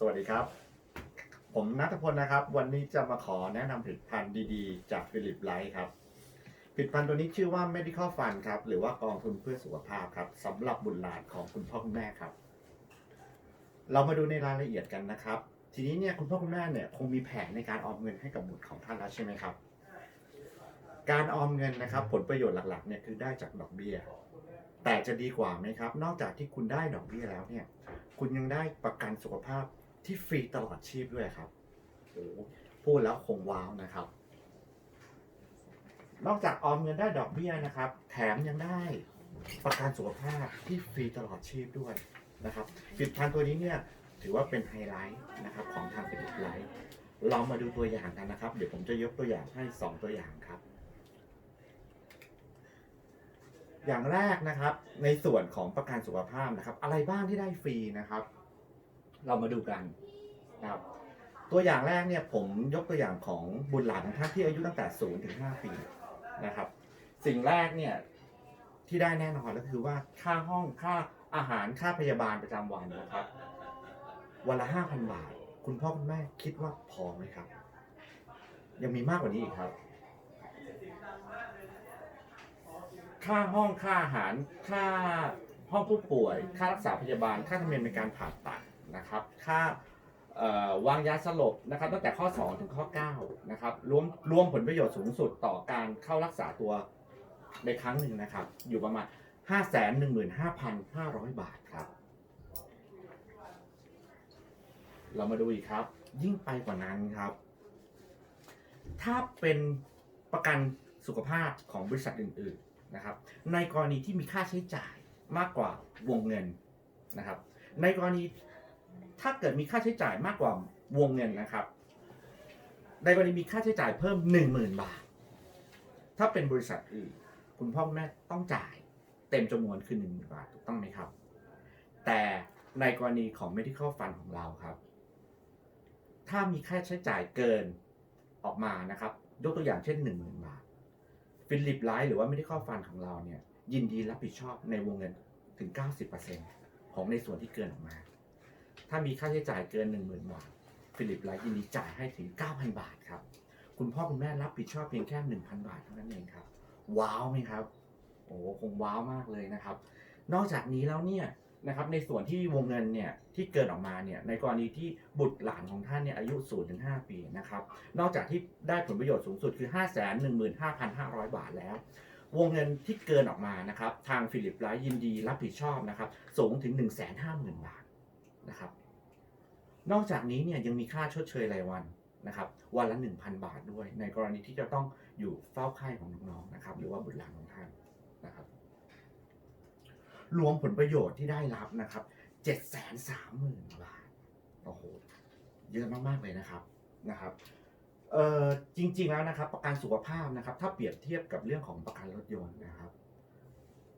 สวัสดีครับ ผมนัทพลนะครับ วันนี้จะมาขอแนะนำผลิตภัณฑ์ดีๆ จากฟิลิปไลท์ครับ ผลิตภัณฑ์ตัวนี้ชื่อว่า medical fund ครับ หรือว่ากองทุนเพื่อสุขภาพครับสำหรับบุตรหลานของคุณพ่อคุณแม่ครับ เรามาดูในรายละเอียดกันนะครับ ทีนี้เนี่ยคุณพ่อคุณแม่เนี่ยคงมีแผนในการออมเงินให้กับบุตรของท่านแล้วใช่ไหมครับ การออมเงินนะครับ ผลประโยชน์หลักๆเนี่ยคือได้จากดอกเบี้ยแต่จะดีกว่าไหมครับ นอกจากที่คุณได้ดอกเบี้ยแล้วเนี่ย คุณยังได้ประกันสุขภาพ ที่ฟรีตลอดชีพด้วยครับโอ้พูดแล้วคงว้าวนะครับ นอกจากออมเงินได้ดอกเบี้ยนะครับ แถมยังได้ประกันสุขภาพที่ฟรีตลอดชีพด้วยนะครับผลิตภัณฑ์ตัวนี้เนี่ยถือว่าเป็นไฮไลท์นะครับของทางเป็นไลท์เรามาดูตัวอย่างกันนะครับ เดี๋ยวผมจะยกตัวอย่างให้ 2 ตัวอย่างครับ อย่างแรกนะครับ ในส่วนของประกันสุขภาพนะครับ อะไรบ้างที่ได้ฟรีนะครับ เรามาดูกัน นะครับตัวอย่างแรกเนี่ยผมยกตัวอย่างของบุตรหลานของท่านที่อายุตั้งแต่0ถึง5ปีนะครับ สิ่งแรกเนี่ยที่ได้แน่นอนก็คือว่าค่าห้องค่าอาหารค่าพยาบาลประจำวันนะครับ วันละ5,000บาท คุณพ่อคุณแม่คิดว่าพอไหมครับ ยังมีมากกว่านี้อีกครับ ค่าห้องค่าอาหารค่าห้องผู้ป่วย ค่ารักษาพยาบาล ค่าธรรมเนียมในการผ่าตัดนะครับ ค่า วางยาสลบนะครับตั้งแต่ข้อ 2 ถึงข้อ9นะครับรวมรวมผลประโยชน์สูงสุดต่อการเข้ารักษาตัวในครั้งหนึ่งนะครับ อยู่ประมาณ 515,500 บาทครับ เรามาดูอีกครับ ยิ่งไปกว่านั้นครับ ถ้าเป็นประกันสุขภาพของบริษัทอื่น ๆนะครับ ในกรณีที่มีค่าใช้จ่ายมากกว่าวงเงินนะครับ ในกรณี ถ้าเกิดมีค่าใช้จ่ายมากกว่าวงเงินนะครับ ในกรณีมีค่าใช้จ่ายเพิ่ม 10,000 บาท ถ้าเป็นบริษัทอื่นคุณพ่อคุณแม่ต้องจ่ายเต็มจำนวนคือ10,000 บาทถูกต้องไหมครับ แต่ในกรณีของ medical fund ของเราครับ ถ้ามีค่าใช้จ่ายเกินออกมานะครับ ยกตัวอย่างเช่น 10,000 บาทฟิลิปไลท์หรือว่า medical fund ของเราเนี่ยยินดีรับผิดชอบในวงเงินถึง 90%ของในส่วนที่เกินออกมา ถ้ามีค่าใช้จ่ายเกิน 10,000 บาท ฟิลิปไลท์ยินดีจ่ายให้ถึง 9,000 บาทครับ คุณพ่อคุณแม่รับผิดชอบเพียงแค่ 1,000 บาทเท่านั้นเองครับ ว้าวไหมครับ โอ้คงว้าวมากเลยนะครับ นอกจากนี้แล้วเนี่ยนะครับในส่วนที่วงเงินเนี่ยที่เกินออกมาเนี่ยในกรณีที่บุตรหลานของท่านเนี่ยอายุ0ถึง5ปีนะครับนอกจากที่ได้ผลประโยชน์สูงสุดคือ 5 1 5 5 0 0 บาทแล้ว วงเงินที่เกินออกมานะครับทางฟิลิปไลท์ยินดีรับผิดชอบนะครับสูงถึง 1 5 0 0 0 0 บาท นะครับ นอกจากนี้เนี่ยยังมีค่าชดเชยรายวันนะครับวันละ 1,000 บาทด้วย ในกรณีที่จะต้องอยู่เฝ้าไข้ของน้องๆนะครับ หรือว่าบุตรหลานของท่านนะครับรวมผลประโยชน์ที่ได้รับนะครับ730,000บาทโอ้โหเยอะมากๆเลยนะครับนะครับเอ่อจริงๆแล้วนะครับประกันสุขภาพนะครับ ถ้าเปรียบเทียบกับเรื่องของประกันรถยนต์นะครับ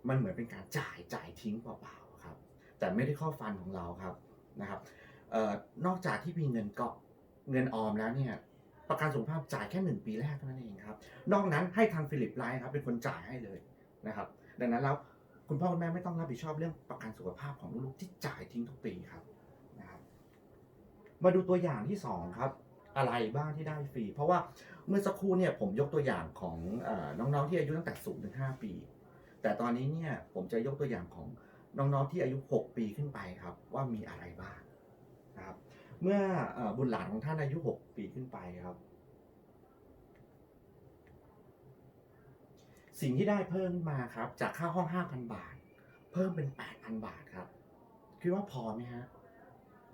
มันเหมือนเป็นการจ่ายจ่ายทิ้งเปล่าๆครับ แต่ไม่ได้ข้อฟันของเราครับ นะครับออนอกจากที่มีเงินเกาะเงินออมแล้วเนี่ยประกันสุขภาพจ่ายแค่หนึ่งปีแรกเท่านั้นเองครับ นอกนั้นให้ทางฟิลิปไลท์ครับเป็นคนจ่ายให้เลยนะครับ ดังนั้นแล้วคุณพ่อคุณแม่ไม่ต้องรับผิดชอบเรื่องประกันสุขภาพของลูกที่จ่ายทิ้งทุกปีครับนะครับ มาดูตัวอย่างที่สองครับ อะไรบ้างที่ได้ฟรี เพราะว่าเมื่อสักครู่เนี่ยผมยกตัวอย่างของอน้องๆที่อายุตั้งแต่0ถึง5ปี แต่ตอนนี้เนี่ยผมจะยกตัวอย่างของ น้องๆที่อายุ 6 ปีขึ้นไปครับว่ามีอะไรบ้างนะครับ เมื่อบุตรหลานของท่านอายุ 6 ปีขึ้นไปครับ สิ่งที่ได้เพิ่มขึ้นมาครับจากค่าห้อง 5,000 บาท เพิ่มเป็น 8,000 บาทครับ คิดว่าพอไหมฮะ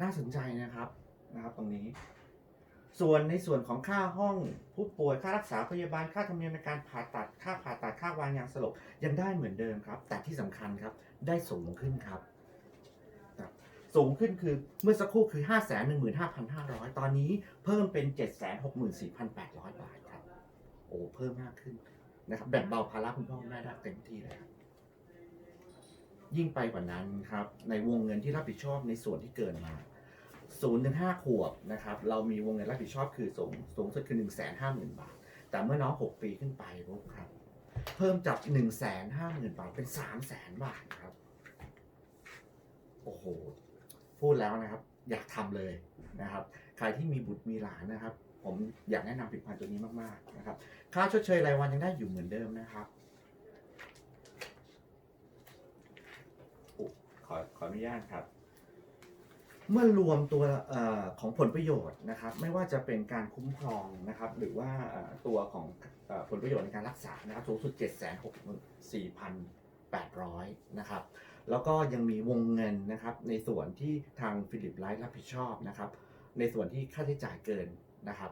น่าสนใจนะครับนะครับตรงนี้ ส่วนในส่วนของค่าห้องผู้ป่วยค่ารักษาพยาบาลค่าธรรมเนียมในการผ่าตัดค่าผ่าตัดค่าวางยาสลบยังได้เหมือนเดิมครับ แต่ที่สำคัญครับได้สูงขึ้นครับครับ สูงขึ้นคือเมื่อสักครู่คือ 5 1 5 5 0 0 ตอนนี้เพิ่มเป็น 764,800 บาทครับ โอ้เพิ่มมากขึ้นนะครับแบ่งเบาภาระคุณพ่อคุณแม่ได้เต็มที่เลยครับยิ่งไปกว่านั้นครับ ในวงเงินที่รับผิดชอบในส่วนที่เกินมา 0ูนถึงห้าขวบนะครับเรามีวงเงินรับผิดชอบคือสูงสูงสุดคือ1นึ่งแสนห้าหมื่นบาท แต่เมื่อน้อง6ปีขึ้นไปปุ๊บครับ เพิ่มจาก1นึ่งแสนห้าหมื่นบาทเป็น3ามแสนบาทครับโอ้โหพูดแล้วนะครับ อยากทำเลยนะครับ ใครที่มีบุตรมีหลานนะครับ ผมอยากแนะนำผลิตภัณฑ์ตัวนี้มากๆนะครับ ค่าชดเชยรายวันยังได้อยู่เหมือนเดิมนะครับขอขออนุญาตครับ เมื่อรวมตัวอของผลประโยชน์นะครับ ไม่ว่าจะเป็นการคุ้มครองนะครับ หรือว่าตัวของผลประโยชน์ในการรักษานะครับสูงสุด 7 6 4 8 0 0 นะครับ แล้วก็ยังมีวงเงินนะครับ ในส่วนที่ทางฟิลิปไลท์รับผิดชอบนะครับ ในส่วนที่ค่าใช้จ่ายเกินนะครับ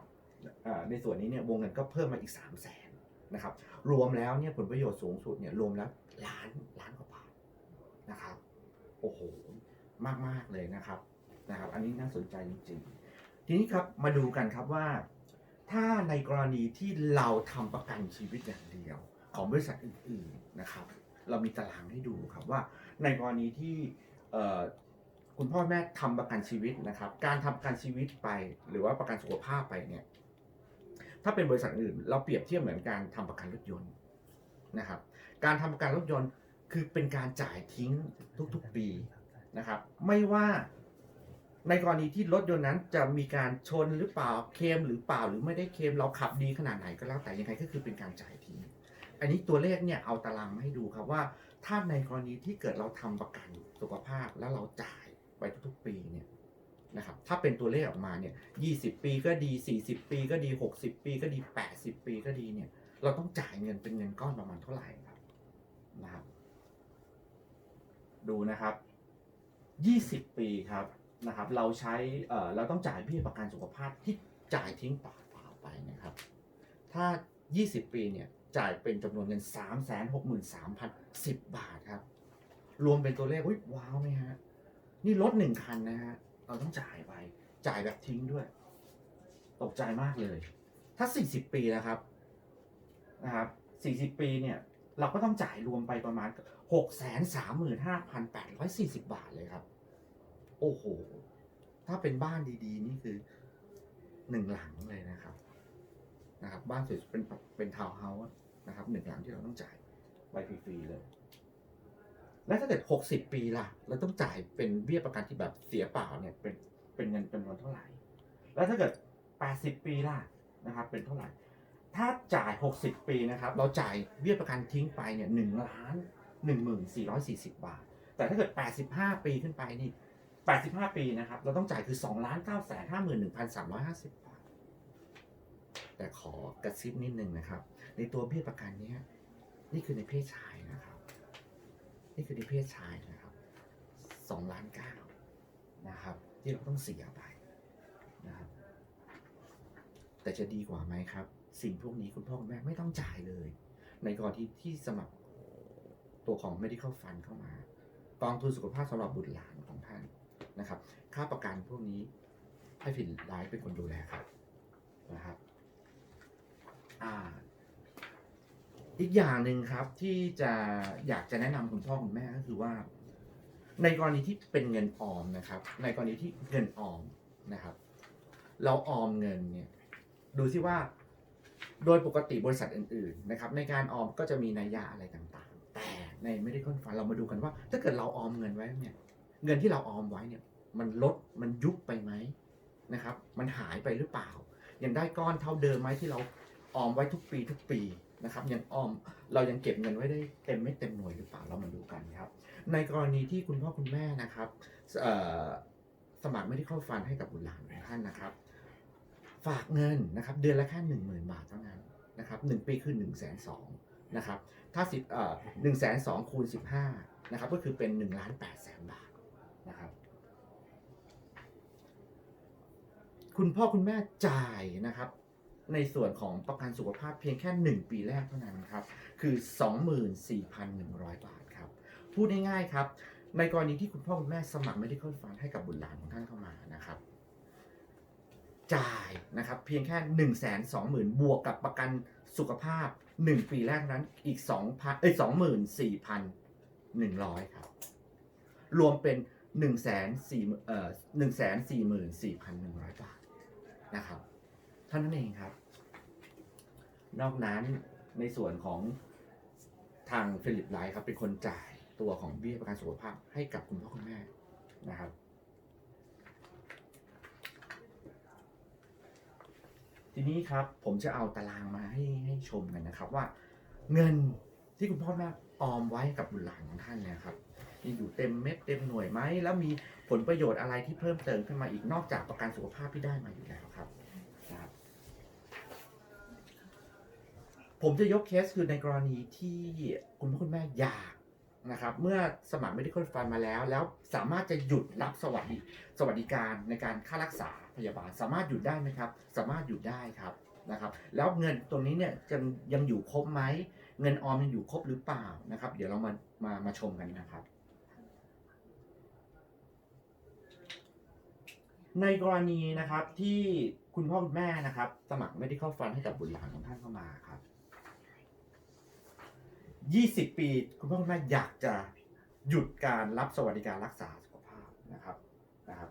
ในส่วนนี้เนี่ยวงเงินก็เพิ่มมาอีก 3 0 0แสนนะครับ รวมแล้วเนี่ยผลประโยชน์สูงสุดเนี่ยรวมแล้วล้านล้านกว่าบาทนะครับโอ้โหมากมากๆเลยนะครับ นะครับ อันนี้น่าสนใจจริงๆ ทีนี้ครับมาดูกันครับว่า ถ้าในกรณีที่เราทำประกันชีวิตอย่างเดียว ของบริษัทอื่นๆนะครับ เรามีตารางให้ดูครับว่า ในกรณีที่คุณพ่อแม่ทำประกันชีวิตนะครับ การทำประกันชีวิตไป หรือว่าประกันสุขภาพไปเนี่ยถ้าเป็นบริษัทอื่น เราเปรียบเทียบเหมือนการทำประกันรถยนต์นะครับ การทำประกันรถยนต์คือเป็นการจ่ายทิ้งทุกๆปีนะครับ ไม่ว่า ในกรณีที่รถยนต์นั้นจะมีการชนหรือเปล่าเคมหรือเปล่าหรือไม่ได้เคมเราขับดีขนาดไหนก็แล้วแต่ยังไงก็คือเป็นการจ่ายทิ้งอันนี้ตัวเลขเนี่ยเอาตารางมาให้ดูครับว่า ถ้าในกรณีที่เกิดเราทำประกันสุขภาพแล้วเราจ่ายไปทุกๆปีเนี่ยนะครับถ้าเป็นตัวเลขออกมาเนี่ย20 ปีก็ดี 40 ปีก็ดี 60 ปีก็ดี 80 ปีก็ดีเนี่ยเราต้องจ่ายเงินเป็นเงินก้อนประมาณเท่าไหร่ครับนะครับ ดูนะครับ 20 ปีครับ นะครับเราใช้เออเราต้องจ่ายเบี้ยประกันสุขภาพที่จ่ายทิ้งเปล่าไปนะครับ ถ้า 20 ปีเนี่ยจ่ายเป็นจำนวนเงิน 3 6 3 0 0 10 บาทครับ รวมเป็นตัวเลขอุ๊ยว้าวไหมฮะ นี่รถหนึ่งคันนะฮะ เราต้องจ่ายไป จ่ายแบบทิ้งด้วย ตกใจมากเลย ถ้า 40 ปีนะครับนะครับ 40 ปีเนี่ย เราก็ต้องจ่ายรวมไปประมาณ 635,840 บาทเลยครับ โอ้โห ถ้าเป็นบ้านดีๆ นี่คือหนึ่งหลังเลยนะครับนะครับ บ้านสวยๆเป็นเป็นทาวน์เฮาส์นะครับหนึ่งหลังที่เราต้องจ่ายไปฟรีๆเลย แล้วถ้าเกิด60ปีล่ะ เราต้องจ่ายเป็นเบี้ยประกันที่แบบเสียเปล่าเนี่ยเป็นเป็นเงินจำนวนเท่าไหร่ แล้วถ้าเกิด80ปีล่ะนะครับ เป็นเท่าไหร่ ถ้าจ่าย60ปีนะครับ เราจ่ายเบี้ยประกันทิ้งไปเนี่ยหนึ่งล้านหนึ่งหมื่นสี่ร้อยสี่สิบบาท แต่ถ้าเกิด85ปีขึ้นไปนี่ 85 ปีนะครับ เราต้องจ่ายคือ2ล้าน9แสน51,350 บาท แต่ขอกระซิบนิดนึงนะครับ ในตัวเบี้ยประกันนี้ นี่คือในเพศชายนะครับ นี่คือในเพศชายนะครับ2ล้าน9นะครับ ที่เราต้องเสียไปนะครับ แต่จะดีกว่าไหมครับ สิ่งพวกนี้คุณพ่อคุณแม่ไม่ต้องจ่ายเลย ในกรณีที่สมัครตัวของ medical fund เข้ามากองทุนสุขภาพสำหรับบุตรหลานของท่าน นะครับ ค่าประกันพวกนี้ให้ฟินไลฟ์เป็นคนดูแลครับนะครับอ่าอีกอย่างหนึ่งครับที่จะอยากจะแนะนำคุณพ่อคุณแม่ก็คือว่า ในกรณีที่เป็นเงินออมนะครับ ในกรณีที่เงินออมนะครับ เราออมเงินเนี่ยดูซิว่า โดยปกติบริษัทอื่น ๆนะครับ ในการออมก็จะมีนัยยะอะไรต่างๆ แต่ในไม่ได้ค้นฟันเรามาดูกันว่า ถ้าเกิดเราออมเงินไว้เนี่ย เงินที่เราออมไว้เนี่ยมันลดมันยุบไปไหมนะครับ มันหายไปหรือเปล่า ยังได้ก้อนเท่าเดิมไหมที่เราออมไว้ทุกปีทุกปีนะครับยังออมเรายังเก็บเงินไว้ได้เต็มไม่เต็มหน่วยหรือเปล่าเรามาดูกันครับ ในกรณีที่คุณพ่อคุณแม่นะครับสมัครไม่ได้เข้าฟันให้กับบุตรหลานท่านนะครับ ฝากเงินนะครับ เดือนละแค่หนึ่งหมื่นบาทเท่านั้นนะครับหนึ่งปีคือหนึ่งแสนสองนะครับถ้าสิบเอ่อหนึ่งแสนสองคูณสิบห้านะครับก็คือเป็นหนึ่งล้านแปดแสนบาทนะครับ คุณพ่อคุณแม่จ่ายนะครับ ในส่วนของประกันสุขภาพเพียงแค่ 1 ปีแรกเท่านั้นครับ คือ 24,100 บาทครับ พูดง่ายๆครับ ในกรณีที่คุณพ่อคุณแม่สมัคร medical fund ให้กับบุตรหลานของท่านเข้ามานะครับ จ่ายนะครับ เพียงแค่ 1 2 0 0 0 0 บวกกับประกันสุขภาพ 1 ปีแรกนั้นอีก2,000เอ้ย24,100 ครับ รวมเป็น1 4 0 0 0เอ่อ144,100บาท นะครับเท่านั้นเองครับ นอกนั้นในส่วนของทางฟิลิปไลท์ครับเป็นคนจ่ายตัวของเบี้ยประกันสุขภาพให้กับคุณพ่อคุณแม่นะครับ ทีนี้ครับผมจะเอาตารางมาให้ให้ชมกันนะครับว่า เงินที่คุณพ่อแม่ออมไว้กับบุตหลันของท่านเนี่ยครับ ยังอยู่เต็มเม็ดเต็มหน่วยไหมแล้วมีผลประโยชน์อะไรที่เพิ่มเติมขึ้นมาอีกนอกจากประกันสุขภาพที่ได้มาอยู่แล้วครับนะครับ ผมจะยกเคสคือในกรณีที่คุณพ่อคุณแม่อยากนะครับ เมื่อสมัคร medical fund มาแล้ว แล้วสามารถจะหยุดรับสวัสดิสวัสดิการในการค่ารักษาพยาบาล สามารถหยุดได้ไหมครับ สามารถหยุดได้ครับนะครับ แล้วเงินตรงนี้เนี่ยจะยังอยู่ครบไหมเงินออมยังอยู่ครบหรือเปล่านะครับ เดี๋ยวเรามามามาชมกันนะครับ ในกรณีนะครับที่คุณพ่อคุณแม่นะครับ สมัคร medical fund ให้กับบุตรหลานของท่านเข้ามาครับ20ปี คุณพ่อคุณแม่อยากจะหยุดการรับสวัสดิการรักษาสุขภาพนะครับนะครับ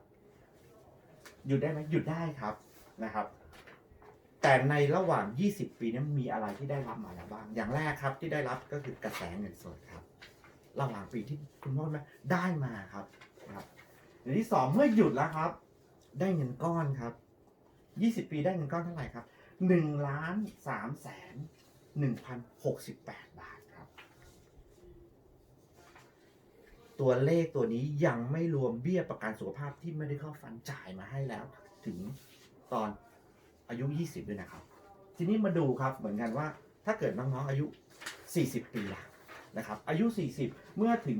หยุดได้ไหมหยุดได้ครับนะครับ แต่ในระหว่าง 20 ปีนั้นมีอะไรที่ได้รับมาแล้วบ้าง อย่างแรกครับที่ได้รับก็คือกระแสเงินสดครับ ระหว่างปีที่คุณพ่อคุณแม่ได้มาครับนะครับอย่างที่สองเมื่อหยุดแล้วครับ ได้เงินก้อนครับ20ปีได้เงินก้อนเท่าไหร่ครับ1ล้าน3แสน1,068บาทครับ ตัวเลขตัวนี้ยังไม่รวมเบี้ยประกันสุขภาพที่ไม่ได้เข้าฟันจ่ายมาให้แล้ว ถึงตอนอายุ20ด้วยนะครับ ทีนี้มาดูครับเหมือนกันว่าถ้าเกิดน้องๆอายุ40ปีละนะครับ อายุ40เมื่อถึง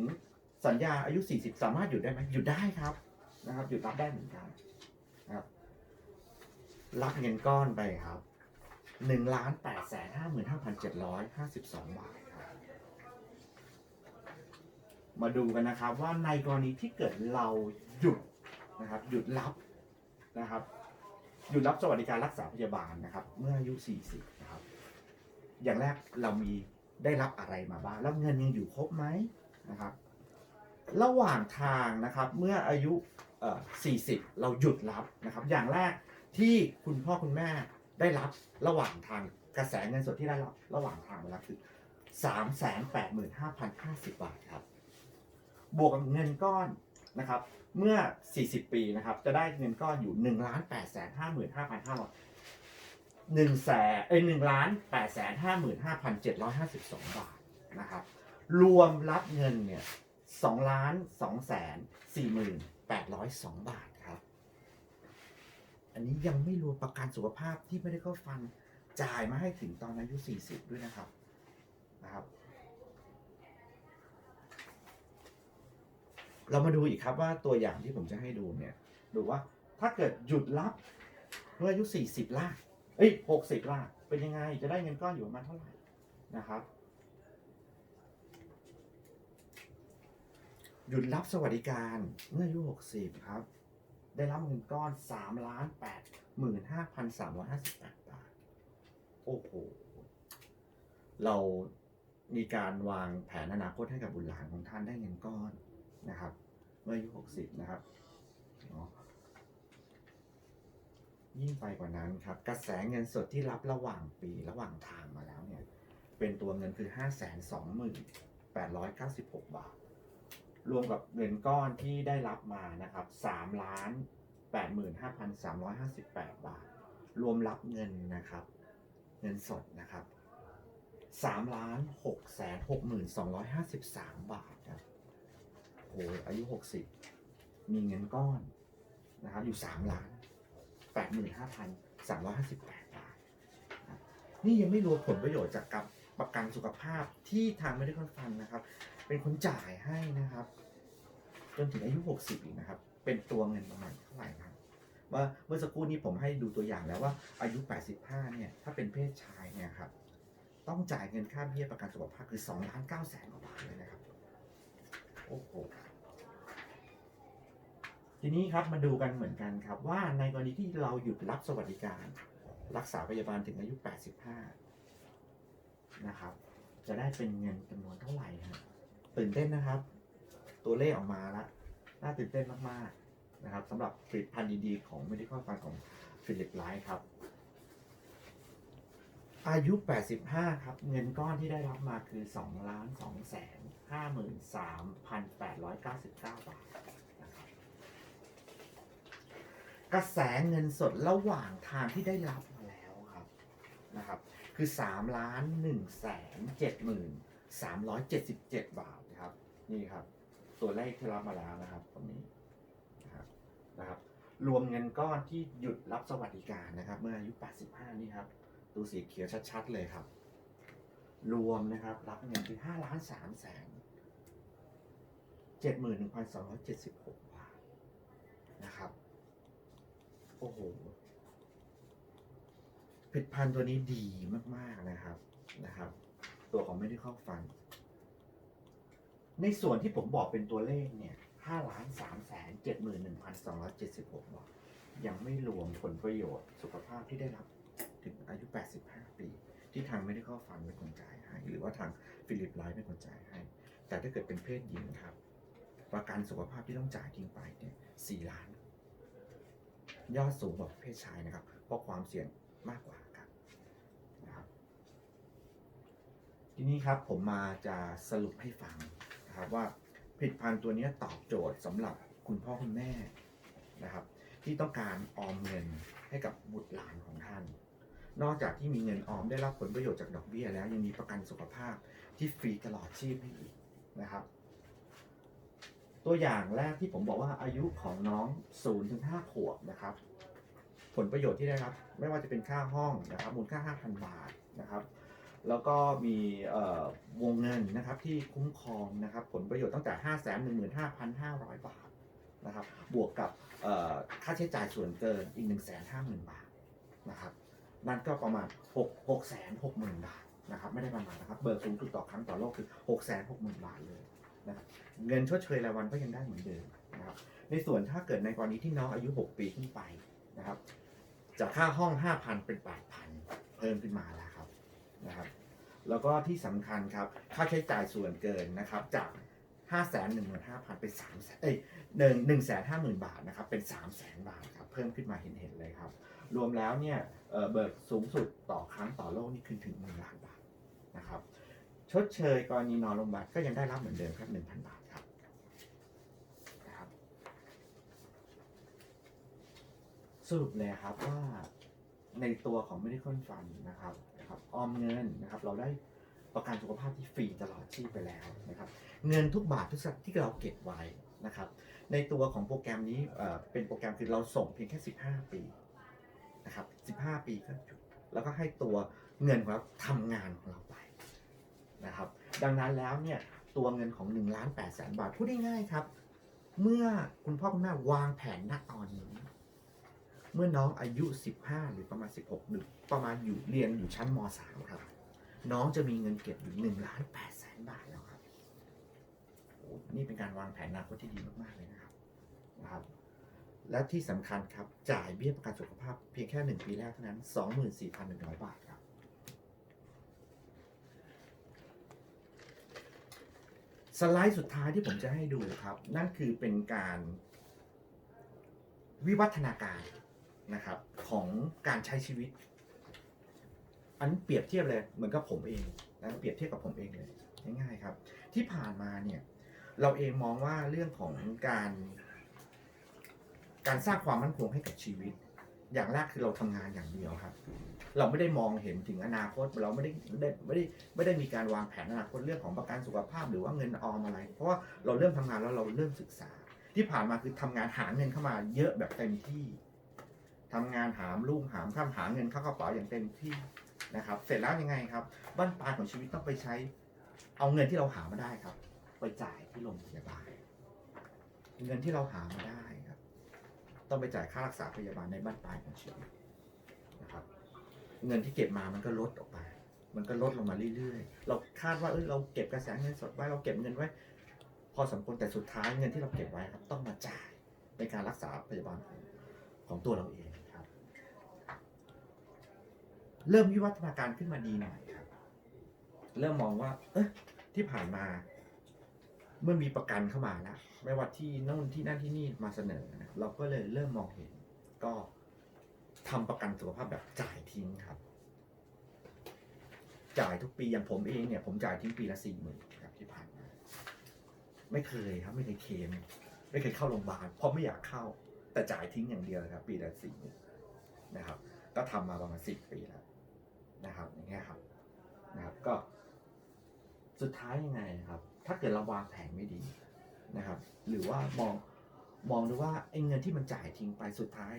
สัญญาอายุ 40 สามารถหยุดได้ไหมหยุดได้ครับนะครับหยุดรับได้เหมือนกัน รับเงินก้อนไปครับหนึ่งล้านแปดแสนห้าหมื่นห้าพันเจ็ดร้อยห้าสิบสองบาทครับ มาดูกันนะครับว่าในกรณีที่เกิดเราหยุดนะครับ หยุดรับนะครับ หยุดรับสวัสดิการรักษาพยาบาลนะครับ เมื่ออายุ40นะครับ อย่างแรกเรามีได้รับอะไรมาบ้าง แล้วเงินยังอยู่ครบไหมนะครับ ระหว่างทางนะครับ เมื่ออายุเอ่อ40 เราหยุดรับนะครับ อย่างแรก ที่คุณพ่อคุณแม่ได้รับระหว่างทางกระแสเงินสดที่ได้รับระหว่างทางเวลาคือสามแสนแปดหมื่นห้าพันห้าสิบบาทครับ บวกเงินก้อนนะครับ เมื่อสี่สิบปีนะครับ จะได้เงินก้อนอยู่หนึ่งล้านแปดแสนห้าหมื่นห้าพันห้าร้อยหนึ่งแสนเอ้ยหนึ่งล้านแปดแสนห้าหมื่นห้าพันเจ็ดร้อยห้าสิบสองบาทนะครับ รวมรับเงินเนี่ยสองล้านสองแสนสี่หมื่นแปดร้อยสองบาท อันนี้ยังไม่รวมประกันสุขภาพที่ไม่ได้เข้าฟันจ่ายมาให้ถึงตอนอายุ 40 ด้วยนะครับนะครับ เรามาดูอีกครับว่าตัวอย่างที่ผมจะให้ดูเนี่ยดูว่าถ้าเกิดหยุดรับเมื่ออายุ 40ล่ะเอ้ย60ล่ะเป็นยังไงจะได้เงินก้อนอยู่ประมาณเท่าไหร่นะครับ หยุดรับสวัสดิการเมื่ออายุ 60 ครับ ได้รับเงินก้อน3ล้าน8หมื่น5,358บาท โอ้โห เรามีการวางแผนอนาคตให้กับบุตรหลานของท่านได้เงินก้อนนะครับ เมื่ออายุ60นะครับยิ่งไปกว่านั้นครับ กระแสเงินสดที่รับระหว่างปีระหว่างทางมาแล้วเนี่ย เป็นตัวเงินคือ 5 2 8 9 6 บาท รวมกับเงินก้อนที่ได้รับมานะครับ3ล้าน85,358บาท รวมรับเงินนะครับ เงินสดนะครับ3ล้าน6แสน6,253บาทครับโอ้โหอายุ60มีเงินก้อนนะครับอยู่3ล้าน85,358บาทนะครับนี่ยังไม่รวมผลประโยชน์จากกับประกันสุขภาพที่ทาง Medical Fund นะครับ เป็นคนจ่ายให้นะครับ จนถึงอายุ 60อีกนะครับ เป็นตัวเงินประมาณเท่าไหร่ครับว่าเมื่อสักครู่นี้ผมให้ดูตัวอย่างแล้วว่าอายุ 85 เนี่ย ถ้าเป็นเพศชายเนี่ยครับ ต้องจ่ายเงินค่าเบี้ยประกันสุขภาพคือ2ล้าน9แสนกว่าบาทเลยนะครับ โอ้โห ทีนี้ครับมาดูกันเหมือนกันครับ ว่าในกรณีที่เราหยุดรับสวัสดิการ รักษาพยาบาลถึงอายุ 85 นะครับ จะได้เป็นเงินจำนวนเท่าไหร่ฮะ ตื่นเต้นนะครับ ตัวเลขออกมาแล้วน่าตื่นเต้นมากๆนะครับสำหรับผลิตภัณฑ์ดีๆของ Medical Fund ของ Philip Life ครับ อายุ 85 ครับ เงินก้อนที่ได้รับมาคือ2ล้าน2แสน53,899 บาทนะครับกระแสเงินสดระหว่างทางที่ได้รับมาแล้วครับนะครับ คือ3ล้าน1แสน7หมื่น377 บาท นี่ครับตัวเลขที่รับมาแล้วนะครับตรงนี้นะครับนะครับ รวมเงินก้อนที่หยุดรับสวัสดิการนะครับ เมื่ออายุ 85 นี่ครับตัวสีเขียวชัดๆ เลยครับ รวมนะครับ รับเงินคือ5ล้าน3แสน71,276 บาทนะครับ โอ้โหผลิตภัณฑ์ตัวนี้ดีมากๆนะครับนะครับ ตัวของ Medical Fund ในส่วนที่ผมบอกเป็นตัวเลขเนี่ย5ล้าน3แสน71,276บาทยังไม่รวมผลประโยชน์สุขภาพที่ได้รับถึงอายุ 85 ปี ที่ทาง Medical Fund เป็นคนจ่ายให้ หรือว่าทางฟิลิปไลฟ์เป็นคนจ่ายให้ แต่ถ้าเกิดเป็นเพศหญิงครับ ประกันสุขภาพที่ต้องจ่ายทิ้งไปเนี่ย4ล้าน ยอดสูงกว่าเพศชายนะครับ เพราะความเสี่ยงมากกว่าครับนะครับ ทีนี้ครับผมมาจะสรุปให้ฟัง นะครับว่าผลิตภัณฑ์ตัวนี้ตอบโจทย์สำหรับคุณพ่อคุณแม่นะครับที่ต้องการออมเงินให้กับบุตรหลานของท่าน นอกจากที่มีเงินออมได้รับผลประโยชน์จากดอกเบี้ยแล้วยังมีประกันสุขภาพที่ฟรีตลอดชีพให้อีกนะครับ ตัวอย่างแรกที่ผมบอกว่าอายุของน้อง0ถึง5ขวบนะครับ ผลประโยชน์ที่ได้รับ ไม่ว่าจะเป็นค่าห้องนะครับมูลค่า 5,000 บาทนะครับ แล้วก็มีวงเงินนะครับที่คุ้มครองนะครับผลประโยชน์ตั้งแต่ 5 1 5 5 0 0 บาทนะครับบวกกับค่าใช้จ่ายส่วนเกินอีก 1 5 0 0 0 0 บาทนะครับนั่นก็ประมาณ 6 6 6 0 0 0 บาทนะครับไม่ได้ประมาณนะครับเบิกสูงสุดต่อครั้งต่อโลกคือ 6 6 0 0 0 0 บาทเลยนะครับเงินชดเชยรายวันก็ยังได้เหมือนเดิมนะครับในส่วนถ้าเกิดในกรณีที่น้องอายุ 6 ปีขึ้นไปนะครับจากค่าห้อง 5,000 เป็น 8,000 เพิ่มขึ้นมาแล้ว นะครับ แล้วก็ที่สำคัญครับ ค่าใช้จ่ายส่วนเกินนะครับ จาก 5 1 5 0 0 0 เป็น3แสนเอ้ยหนึ่งหนึ่งแสนห้าหมื่นบาทนะครับ เป็น 3 0 0แสนบาทครับ เพิ่มขึ้นมาเห็นๆเลยครับ รวมแล้วเนี่ยเบิกสูงสุดต่อครั้งต่อโลกนี่คือถึง1ล้านบาทนะครับ ชดเชยกรณีนอนโรงพยาบาลก็ยังได้รับเหมือนเดิมครับ1,000บาทครับนะครับ สรุปเลยครับว่าในตัวของ Medical Fund นะครับ นะครับออมเงินนะครับเราได้ประกันสุขภาพที่ฟรีตลอดชีพไปแล้วนะครับเงินทุกบาททุกสตางค์ที่เราเก็บไว้นะครับในตัวของโปรแกรมนี้เป็นโปรแกรมคือเราส่งเพียงแค่ 15 ปีนะครับ15 ปีก็จุดแล้วก็ให้ตัวเงินของเราทำงานของเราไปนะครับดังนั้นแล้วเนี่ยตัวเงินของ1ล้าน8แสนบาทพูดง่ายๆครับ เมื่อคุณพ่อคุณแม่วางแผนณตอนนี้ เมื่อน้องอายุ 15 หรือประมาณ 16หรือประมาณอยู่เรียนอยู่ชั้นม .3 ครับ น้องจะมีเงินเก็บอยู่1ล้าน8แสนบาทแล้วครับนี่เป็นการวางแผนอนาคตที่ดีมากๆเลยนะครับนะครับ และที่สำคัญครับจ่ายเบี้ยประกันสุขภาพเพียงแค่ 1 ปีแรกเท่านั้น 24,100 บาทครับ สไลด์สุดท้ายที่ผมจะให้ดูครับ นั่นคือเป็นการวิวัฒนาการ นะครับของการใช้ชีวิต อันเปรียบเทียบเลยเหมือนกับผมเองนะเปรียบเทียบกับผมเองเลยง่ายๆครับ ที่ผ่านมาเนี่ย เราเองมองว่าเรื่องของการ การสร้างความมั่นคงให้กับชีวิต อย่างแรกคือเราทำงานอย่างเดียวครับ เราไม่ได้มองเห็นถึงอนาคตเราไม่ได้ไม่ได้ไม่ได้ไม่ได้มีการวางแผนอนาคตเรื่องของประกันสุขภาพหรือว่าเงินออมอะไร เพราะว่าเราเริ่มทำงานแล้วเราเริ่มศึกษา ที่ผ่านมาคือทำงานหาเงินเข้ามาเยอะแบบเต็มที่ ทำงานหามลุ่งหามข้ามหาเงินเข้ากระเป๋าอย่างเต็มที่นะครับ เสร็จแล้วยังไงครับบ้านปลายของชีวิตต้องไปใช้ เอาเงินที่เราหามาได้ครับ ไปจ่ายที่โรงพยาบาลเงินที่เราหามาได้ครับ ต้องไปจ่ายค่ารักษาพยาบาลในบ้านปลายของชีวิตนะครับ เงินที่เก็บมามันก็ลดออกไป มันก็ลดลงมาเรื่อยๆ เราคาดว่าเออเราเก็บกระแสเงินสดไว้เราเก็บเงินไว้ พอสมควรแต่สุดท้ายเงินที่เราเก็บไว้ครับ ต้องมาจ่ายในการรักษาพยาบาลของตัวเราเอง เริ่มวิวัฒนาการขึ้นมาดีหน่อยครับ เริ่มมองว่า เอะที่ผ่านมา เมื่อมีประกันเข้ามาแล้วไม่ว่าที่โน่นที่นั่นที่นี่มาเสนอนะเราก็เลยเริ่มมองเห็น ก็ทำประกันสุขภาพแบบจ่ายทิ้งครับ จ่ายทุกปีอย่างผมเองเนี่ย ผมจ่ายทิ้งปีละสี่หมื่นครับที่ผ่านมา ไม่เคยครับไม่เคยเคมไม่เคยเข้าโรงพยาบาลเพราะไม่อยากเข้า แต่จ่ายทิ้งอย่างเดียวครับ ปีละสี่หมื่นนะครับ ก็ทำมาประมาณสิบปีแล้ว นะครับอย่างเงี้ยครับนะครับก็ สุดท้ายยังไงครับ ถ้าเกิดเราวางแผนไม่ดีนะครับ หรือว่ามองมองดูว่าไอ้เงินที่มันจ่ายทิ้งไปสุดท้าย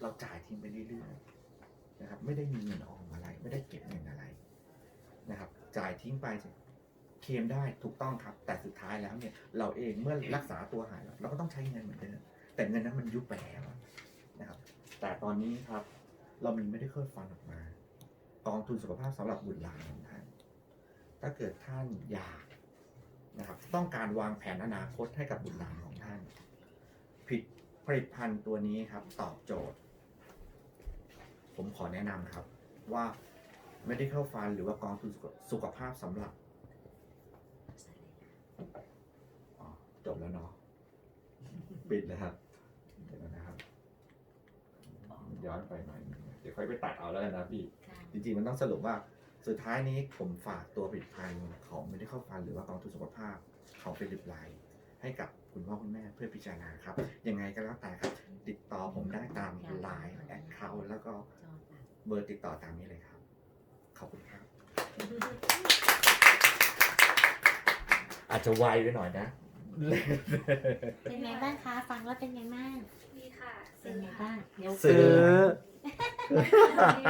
เราจ่ายทิ้งไปเรื่อยๆนะครับ ไม่ได้มีเงินออมอะไร ไม่ได้เก็บเงินอะไรนะครับ จ่ายทิ้งไปเคลมได้ถูกต้องครับ แต่สุดท้ายแล้วเนี่ย เราเองเมื่อรักษาตัวหายเราก็ต้องใช้เงินเหมือนเดิมแต่เงินนั้นมันยุบไปแล้วนะครับ แต่ตอนนี้ครับ เรามีไม่ได้เคยฟันออกมา องทุนสุขภาพสำหรับบุตรหลานของท่าน ถ้าเกิดท่านอยากนะครับ ต้องการวางแผนอนาคตให้กับบุตรหลานของท่าน ผิดผลิตภัณฑ์ตัวนี้ครับ ตอบโจทย์ ผมขอแนะนำครับว่า medical fund หรือว่ากองทุนสุขภาพสำหรับจบแล้วเนาะปิดเลยครับเดี๋ยวนะครับ ย้อนไปหน่อย เดี๋ยวค่อยไปตัดเอาแล้วนะพี่ จริงๆ มันต้องสรุปว่าสุดท้ายนี้ผมฝากตัวผลิตภัณฑ์ของ Medical Fund หรือว่ากองทุนสุขภาพของฟิลิปไลน์ให้กับคุณพ่อคุณแม่เพื่อพิจารณาครับ ยังไงก็แล้วแต่ครับ ติดต่อผมได้ตามไลน์แอดเขาแล้วก็จอตัดเบอร์ติดต่อตามนี้เลยครับ ขอบคุณครับ อาจจะไวไปหน่อยนะ เป็นไงบ้างคะ ฟังแล้วเป็นไงบ้าง ดีค่ะ เป็นไงบ้างเดี๋ยว ซื้อซื้อ